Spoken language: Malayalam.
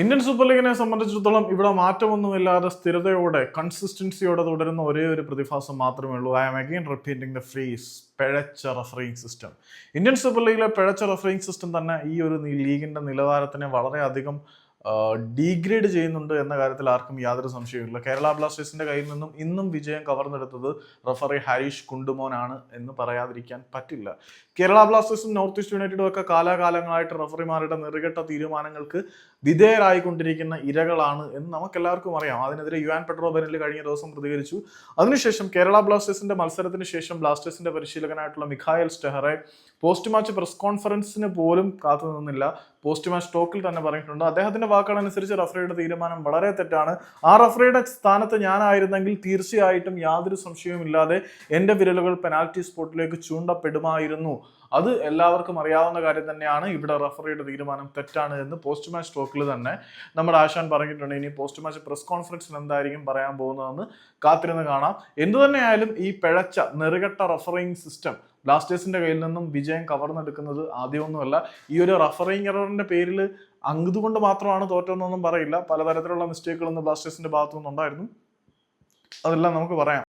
ഇന്ത്യൻ സൂപ്പർ ലീഗിനെ സംബന്ധിച്ചിടത്തോളം ഇവിടെ മാറ്റമൊന്നുമില്ലാതെ സ്ഥിരതയോടെ കൺസിസ്റ്റൻസിയോടെ തുടരുന്ന ഒരേ ഒരു പ്രതിഭാസം മാത്രമേ ഉള്ളൂ. I am again repeating the phrase പിഴച്ച റഫറിംഗ് സിസ്റ്റം ഇന്ത്യൻ സൂപ്പർ ലീഗിലെ പിഴച്ച റഫറിംഗ് സിസ്റ്റം തന്നെ ഈ ഒരു ലീഗിന്റെ നിലവാരത്തിനെ വളരെയധികം ഡീഗ്രേഡ് ചെയ്യുന്നുണ്ട് എന്ന കാര്യത്തിൽ ആർക്കും യാതൊരു സംശയവുമില്ല കേരള ബ്ലാസ്റ്റേഴ്സിന്റെ കയ്യിൽ നിന്നും ഇന്നും വിജയം കവർന്നെടുത്തത് റഫറി ഹരീഷ് കുണ്ടുമോനാണ് എന്ന് പറയാതിരിക്കാൻ പറ്റില്ല. കേരള ബ്ലാസ്റ്റേഴ്സും നോർത്ത് ഈസ്റ്റ് യുണൈറ്റഡും ഒക്കെ കാലാകാലങ്ങളായിട്ട് റഫറിമാരുടെ നെറുകെട്ട തീരുമാനങ്ങൾക്ക് വിധേയരായിക്കൊണ്ടിരിക്കുന്ന ഇരകളാണ് എന്ന് നമുക്കെല്ലാവർക്കും അറിയാം. അതിനെതിരെ യുവാൻ പെട്രോ ബെനിൽ കഴിഞ്ഞ ദിവസം പ്രതികരിച്ചു. അതിനുശേഷം കേരള ബ്ലാസ്റ്റേഴ്സിന്റെ മത്സരത്തിന് ശേഷം ബ്ലാസ്റ്റേഴ്സിന്റെ പരിശീലകനായിട്ടുള്ള Mikael Stahre post match press കോൺഫറൻസിന് പോലും കാത്തു നിന്നില്ല. പോസ്റ്റ് മാച്ച് ടോക്കിൽ തന്നെ പറഞ്ഞിട്ടുണ്ട്. അദ്ദേഹത്തിന്റെ വാക്കുകളനുസരിച്ച് റഫറിയുടെ തീരുമാനം വളരെ തെറ്റാണ്. ആ റഫറിയുടെ സ്ഥാനത്ത് ഞാനായിരുന്നെങ്കിൽ തീർച്ചയായിട്ടും യാതൊരു സംശയവുമില്ലാതെ എന്റെ വിരലുകൾ പെനാൽറ്റി സ്പോട്ടിലേക്ക് ചൂണ്ടപ്പെടുമായിരുന്നു. അത് എല്ലാവർക്കും അറിയാവുന്ന കാര്യം തന്നെയാണ്. ഇവിടെ റഫറിയുടെ തീരുമാനം തെറ്റാണ് എന്ന് പോസ്റ്റ് മാച്ച് ടോക്കിൽ തന്നെ നമ്മുടെ ആശാൻ പറഞ്ഞിട്ടുണ്ട്. ഇനി പോസ്റ്റ് മാച്ച് പ്രസ് കോൺഫറൻസിൽ എന്തായിരിക്കും പറയാൻ പോകുന്നതെന്ന് കാത്തിരുന്ന് കാണാം. എന്തു തന്നെയായാലും ഈ പിഴച്ച നെറുകെട്ട റഫറിങ് സിസ്റ്റം ബ്ലാസ്റ്റേഴ്സിന്റെ കയ്യിൽ നിന്നും വിജയം കവർന്നെടുക്കുന്നത് ആദ്യമൊന്നുമല്ല. ഈ ഒരു റഫറിങ് എററിന്റെ പേരിൽ അങ്ങതുകൊണ്ട് മാത്രമാണ് തോറ്റതെന്നൊന്നും പറയില്ല. പലതരത്തിലുള്ള മിസ്റ്റേക്കുകളൊന്നും ബ്ലാസ്റ്റേഴ്സിന്റെ ഭാഗത്തു നിന്നുണ്ടായിരുന്നു അതെല്ലാം നമുക്ക് പറയാം.